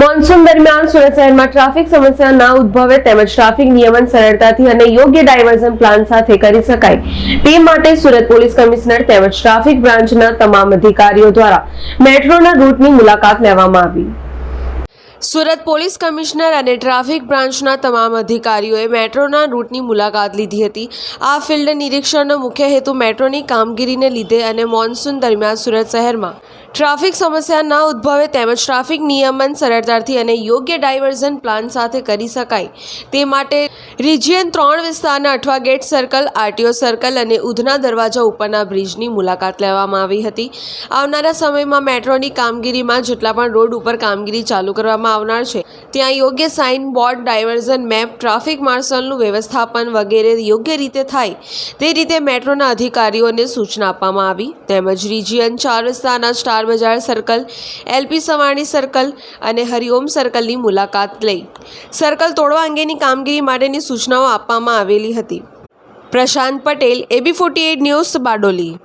ઉપરાંત સુરત શહેરમાં ટ્રાફિક સમસ્યા ના ઉદ્ભવે તેમજ ટ્રાફિક નિયમન સરળતાથી અને યોગ્ય ડાયવર્ઝન પ્લાન સાથે કરી શકાય. તે માટે સુરત પોલીસ કમિશનર તેમજ ટ્રાફિક બ્રાન્ચના તમામ અધિકારીઓ દ્વારા મેટ્રોના રૂટની મુલાકાત લેવામાં આવી. સુરત પોલીસ કમિશનર અને ટ્રાફિક બ્રાન્ચના તમામ અધિકારીઓએ મેટ્રોના રૂટની મુલાકાત લીધી હતી. આ ફિલ્ડ નિરીક્ષણનો મુખ્ય હેતુ મેટ્રોની કામગીરીને લીધે અને મોન્સૂન દરમિયાન સુરત શહેરમાં ટ્રાફિક સમસ્યા ન ઉદ્ભવે તેમજ ટ્રાફિક નિયમન સરળતાથી અને યોગ્ય ડાયવર્ઝન પ્લાન સાથે કરી શકાય. તે માટે રિજિયન ત્રણ વિસ્તારના Athwa gate circle, RTO circle અને ઉધના દરવાજા ઉપરના બ્રિજની મુલાકાત લેવામાં આવી હતી. આવનારા સમયમાં મેટ્રોની કામગીરીમાં જેટલા પણ રોડ ઉપર કામગીરી ચાલુ કરવામાં આવનાર છે, ત્યાં યોગ્ય sign board diversion map, traffic માર્શલનું વ્યવસ્થાપન વગેરે યોગ્ય રીતે થાય તે રીતે મેટ્રોના અધિકારીઓને સૂચના આપવામાં આવી. તેમજ રિજિયન ચાર વિસ્તારના સ્ટાર બજાર સર્કલ એલપી સવાણી સર્કલ અને હરિઓમ સર્કલની મુલાકાત લઈ. સર્કલ તોડવા અંગેની કામગીરી માટેની સૂચનાઓ આપવામાં આવેલી હતી. Prashant Patel, AB forty eight news Bardoli.